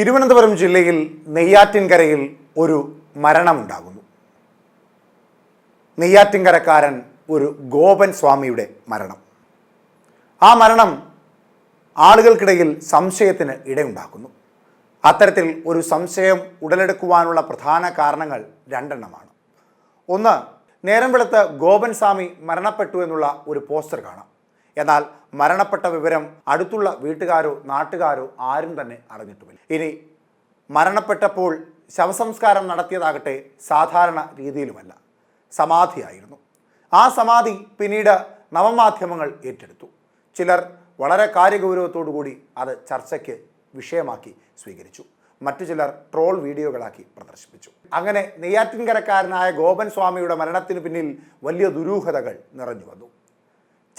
തിരുവനന്തപുരം ജില്ലയിൽ നെയ്യാറ്റിൻകരയിൽ ഒരു മരണമുണ്ടാകുന്നു. നെയ്യാറ്റിൻകരക്കാരൻ ഒരു ഗോപൻ സ്വാമിയുടെ മരണം. ആ മരണം ആളുകൾക്കിടയിൽ സംശയത്തിന് ഇടയുണ്ടാക്കുന്നു. അത്തരത്തിൽ ഒരു സംശയം ഉടലെടുക്കുവാനുള്ള പ്രധാന കാരണങ്ങൾ രണ്ടെണ്ണമാണ്. ഒന്ന് നേരം വെളുത്ത് ഗോപൻ സ്വാമി മരണപ്പെട്ടു എന്നുള്ള ഒരു പോസ്റ്റർ കാണാം. എന്നാൽ മരണപ്പെട്ട വിവരം അടുത്തുള്ള വീട്ടുകാരോ നാട്ടുകാരോ ആരും തന്നെ അറിഞ്ഞിട്ടുമില്ല. ഇനി മരണപ്പെട്ടപ്പോൾ ശവസംസ്കാരം നടത്തിയതാകട്ടെ സാധാരണ രീതിയിലുമല്ല. സമാധിയായിരുന്നു. ആ സമാധി പിന്നീട് നവമാധ്യമങ്ങൾ ഏറ്റെടുത്തു. ചിലർ വളരെ കാര്യഗൗരവത്തോടു കൂടി അത് ചർച്ചയ്ക്ക് വിഷയമാക്കി സ്വീകരിച്ചു. മറ്റു ചിലർ ട്രോൾ വീഡിയോകളാക്കി പ്രദർശിപ്പിച്ചു. അങ്ങനെ നെയ്യാറ്റിൻകരക്കാരനായ ഗോപൻ സ്വാമിയുടെ മരണത്തിന് പിന്നിൽ വലിയ ദുരൂഹതകൾ നിറഞ്ഞു വന്നു.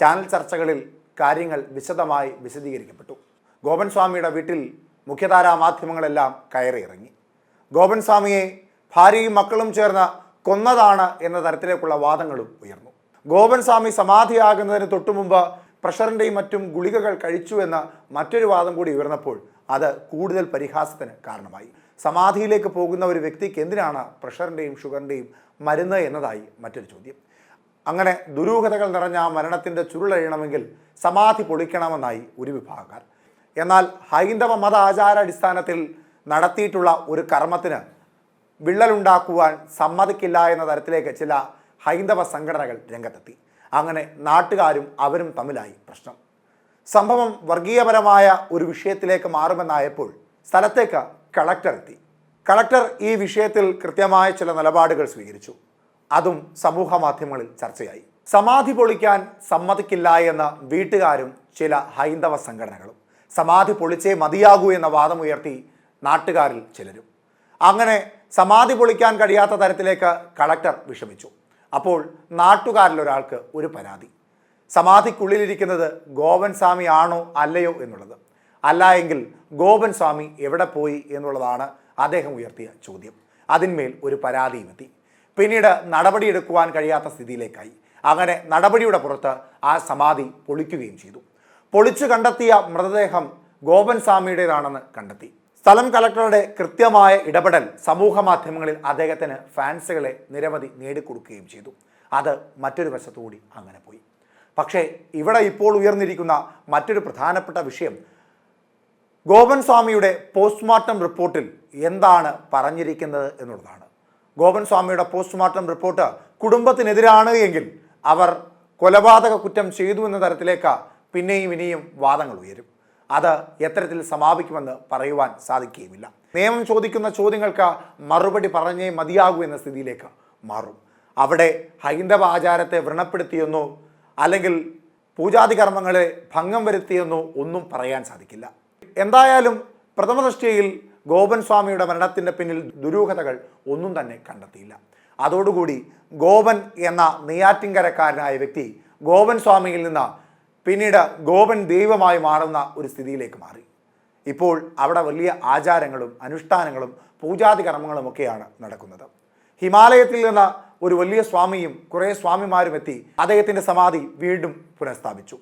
ചാനൽ ചർച്ചകളിൽ കാര്യങ്ങൾ വിശദമായി വിശദീകരിക്കപ്പെട്ടു. ഗോപൻ സ്വാമിയുടെ വീട്ടിൽ മുഖ്യധാരാ മാധ്യമങ്ങളെല്ലാം കയറിയിറങ്ങി. ഗോപൻ സ്വാമിയെ ഭാര്യയും മക്കളും ചേർന്ന് കൊന്നതാണ് എന്ന തരത്തിലേക്കുള്ള വാദങ്ങളും ഉയർന്നു. ഗോപൻ സ്വാമി സമാധിയാകുന്നതിന് തൊട്ടുമുമ്പ് പ്രഷറിന്റെയും മറ്റും ഗുളികകൾ കഴിച്ചു എന്ന മറ്റൊരു വാദം കൂടി ഉയർന്നപ്പോൾ അത് കൂടുതൽ പരിഹാസത്തിന് കാരണമായി. സമാധിയിലേക്ക് പോകുന്ന ഒരു വ്യക്തിക്ക് എന്തിനാണ് പ്രഷറിന്റെയും ഷുഗറിന്റെയും മരുന്ന് എന്നതായി മറ്റൊരു ചോദ്യം. അങ്ങനെ ദുരൂഹതകൾ നിറഞ്ഞ ആ മരണത്തിന്റെ ചുരുളഴിയണമെങ്കിൽ സമാധി പൊളിക്കണമെന്നായി ഒരു വിഭാഗക്കാർ. എന്നാൽ ഹൈന്ദവ മത ആചാരാടിസ്ഥാനത്തിൽ നടത്തിയിട്ടുള്ള ഒരു കർമ്മത്തിന് വിള്ളലുണ്ടാക്കുവാൻ സമ്മതിക്കില്ല എന്ന തരത്തിലേക്ക് ചില ഹൈന്ദവ സംഘടനകൾ രംഗത്തെത്തി. അങ്ങനെ നാട്ടുകാരും അവരും തമ്മിലായി പ്രശ്നം. സംഭവം വർഗീയപരമായ ഒരു വിഷയത്തിലേക്ക് മാറുമെന്നായപ്പോൾ സ്ഥലത്തേക്ക് കളക്ടർ എത്തി. കളക്ടർ ഈ വിഷയത്തിൽ കൃത്യമായ ചില നിലപാടുകൾ സ്വീകരിച്ചു. അതും സമൂഹ മാധ്യമങ്ങളിൽ ചർച്ചയായി. സമാധി പൊളിക്കാൻ സമ്മതിക്കില്ല എന്ന വീട്ടുകാരും ചില ഹൈന്ദവ സംഘടനകളും. സമാധി പൊളിച്ചേ മതിയാകൂ എന്ന വാദമുയർത്തി നാട്ടുകാരിൽ ചിലരും. അങ്ങനെ സമാധി പൊളിക്കാൻ കഴിയാത്ത തരത്തിലേക്ക് കളക്ടർ വിഷമിച്ചു. അപ്പോൾ നാട്ടുകാരിൽ ഒരാൾക്ക് ഒരു പരാതി. സമാധിക്കുള്ളിലിരിക്കുന്നത് ഗോപൻ സ്വാമി ആണോ അല്ലയോ എന്നുള്ളത്. അല്ല എങ്കിൽ ഗോപൻ സ്വാമി എവിടെ പോയി എന്നുള്ളതാണ് അദ്ദേഹം ഉയർത്തിയ ചോദ്യം. അതിന്മേൽ ഒരു പരാതിയും എത്തി. പിന്നീട് നടപടിയെടുക്കുവാൻ കഴിയാത്ത സ്ഥിതിയിലേക്കായി. അങ്ങനെ നടപടിയുടെ പുറത്ത് ആ സമാധി പൊളിക്കുകയും ചെയ്തു. പൊളിച്ചു കണ്ടെത്തിയ മൃതദേഹം ഗോപൻ സ്വാമിയുടേതാണെന്ന് കണ്ടെത്തി. സ്ഥലം കലക്ടറുടെ കൃത്യമായ ഇടപെടൽ സമൂഹ മാധ്യമങ്ങളിൽ അദ്ദേഹത്തിന് ഫാൻസുകളെ നിരവധി നേടിക്കൊടുക്കുകയും ചെയ്തു. അത് മറ്റൊരു വശത്തുകൂടി അങ്ങനെ പോയി. പക്ഷേ ഇവിടെ ഇപ്പോൾ ഉയർന്നിരിക്കുന്ന മറ്റൊരു പ്രധാനപ്പെട്ട വിഷയം ഗോപൻ സ്വാമിയുടെ പോസ്റ്റ്മോർട്ടം റിപ്പോർട്ടിൽ എന്താണ് പറഞ്ഞിരിക്കുന്നത് എന്നുള്ളതാണ്. ഗോപൻ സ്വാമിയുടെ പോസ്റ്റ്മോർട്ടം റിപ്പോർട്ട് കുടുംബത്തിനെതിരാണ് എങ്കിൽ അവർ കൊലപാതക കുറ്റം ചെയ്തു എന്ന തരത്തിലേക്ക് പിന്നെയും ഇനിയും വാദങ്ങൾ ഉയരും. അത് എത്തരത്തിൽ സമാപിക്കുമെന്ന് പറയുവാൻ സാധിക്കുകയുമില്ല. നിയമം ചോദിക്കുന്ന ചോദ്യങ്ങൾക്ക് മറുപടി പറഞ്ഞേ മതിയാകൂ എന്ന സ്ഥിതിയിലേക്ക് മാറും. അവിടെ ഹൈന്ദവ ആചാരത്തെ വ്രണപ്പെടുത്തിയെന്നോ അല്ലെങ്കിൽ പൂജാതി കർമ്മങ്ങളെ ഭംഗം വരുത്തിയെന്നോ ഒന്നും പറയാൻ സാധിക്കില്ല. എന്തായാലും പ്രഥമദൃഷ്ടിയിൽ ഗോപൻ സ്വാമിയുടെ മരണത്തിന്റെ പിന്നിൽ ദുരൂഹതകൾ ഒന്നും തന്നെ കണ്ടെത്തിയില്ല. അതോടുകൂടി ഗോപൻ എന്ന നെയ്യാറ്റിൻകരക്കാരനായ വ്യക്തി ഗോപൻ സ്വാമിയിൽ നിന്ന് പിന്നീട് ഗോപൻ ദൈവമായി മാറുന്ന ഒരു സ്ഥിതിയിലേക്ക് മാറി. ഇപ്പോൾ അവിടെ വലിയ ആചാരങ്ങളും അനുഷ്ഠാനങ്ങളും പൂജാതി കർമ്മങ്ങളുമൊക്കെയാണ് നടക്കുന്നത്. ഹിമാലയത്തിൽ നിന്ന് ഒരു വലിയ സ്വാമിയും കുറേ സ്വാമിമാരും എത്തി അദ്ദേഹത്തിന്റെ സമാധി വീണ്ടും പുനഃസ്ഥാപിച്ചു.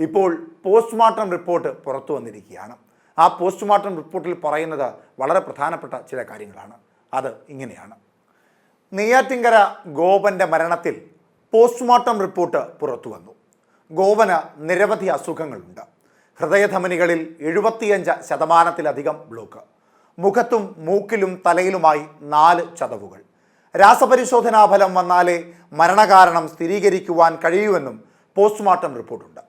ഇപ്പോൾ പോസ്റ്റ്മോർട്ടം റിപ്പോർട്ട് പുറത്തു വന്നിരിക്കുകയാണ്. ആ പോസ്റ്റ്മോർട്ടം റിപ്പോർട്ടിൽ പറയുന്നത് വളരെ പ്രധാനപ്പെട്ട ചില കാര്യങ്ങളാണ്. അത് ഇങ്ങനെയാണ്. നെയ്യാറ്റിങ്കര ഗോപന്റെ മരണത്തിൽ പോസ്റ്റ്മോർട്ടം റിപ്പോർട്ട് പുറത്തു വന്നു. ഗോപന് നിരവധി അസുഖങ്ങളുണ്ട്. ഹൃദയധമനികളിൽ എഴുപത്തിയഞ്ച് ശതമാനത്തിലധികം ബ്ലോക്ക്. മുഖത്തും മൂക്കിലും തലയിലുമായി നാല് ചതവുകൾ. രാസപരിശോധനാ ഫലം വന്നാലേ മരണകാരണം സ്ഥിരീകരിക്കുവാൻ കഴിയൂവെന്നും പോസ്റ്റ്മോർട്ടം റിപ്പോർട്ടുണ്ട്.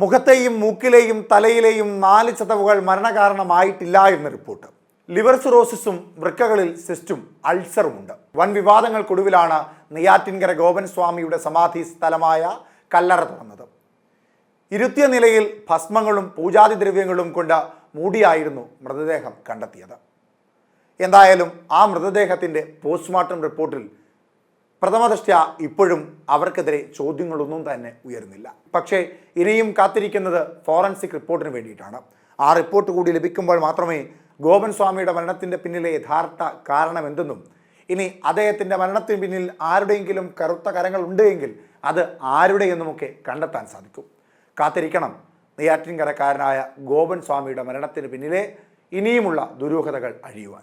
മുഖത്തെയും മൂക്കിലെയും തലയിലെയും നാല് ചതവുകൾ മരണകാരണമായിട്ടില്ല എന്ന് റിപ്പോർട്ട്. ലിവർ സിറോസിസും വൃക്കകളിൽ സിസ്റ്റും അൾസറുമുണ്ട്. വൻ വിവാദങ്ങൾക്കൊടുവിലാണ് നെയ്യാറ്റിൻകര ഗോപൻ സ്വാമിയുടെ സമാധി സ്ഥലമായ കല്ലറ തുറന്നത്. ഇരുത്തിയ നിലയിൽ ഭസ്മങ്ങളും പൂജാതി ദ്രവ്യങ്ങളും കൊണ്ട് മൂടിയായിരുന്നു മൃതദേഹം കണ്ടെത്തിയത്. എന്തായാലും ആ മൃതദേഹത്തിന്റെ പോസ്റ്റ്മോർട്ടം റിപ്പോർട്ടിൽ പ്രഥമദൃഷ്ട്യ ഇപ്പോഴും അവർക്കെതിരെ ചോദ്യങ്ങളൊന്നും തന്നെ ഉയരുന്നില്ല. പക്ഷേ ഇനിയും കാത്തിരിക്കുന്നത് ഫോറൻസിക് റിപ്പോർട്ടിന് വേണ്ടിയിട്ടാണ്. ആ റിപ്പോർട്ട് കൂടി ലഭിക്കുമ്പോൾ മാത്രമേ ഗോപൻ സ്വാമിയുടെ മരണത്തിന്റെ പിന്നിലെ യഥാർത്ഥ കാരണം എന്തെന്നും ഇനി അദ്ദേഹത്തിന്റെ മരണത്തിന് പിന്നിൽ ആരുടെയെങ്കിലും കറുത്ത കരങ്ങൾ ഉണ്ടെങ്കിൽ അത് ആരുടെയെന്നുമൊക്കെ കണ്ടെത്താൻ സാധിക്കും. കാത്തിരിക്കണം. നെയ്യാറ്റിൻകരക്കാരനായ ഗോപൻ സ്വാമിയുടെ മരണത്തിന് പിന്നിലെ ഇനിയുമുള്ള ദുരൂഹതകൾ അഴിയുവാൻ.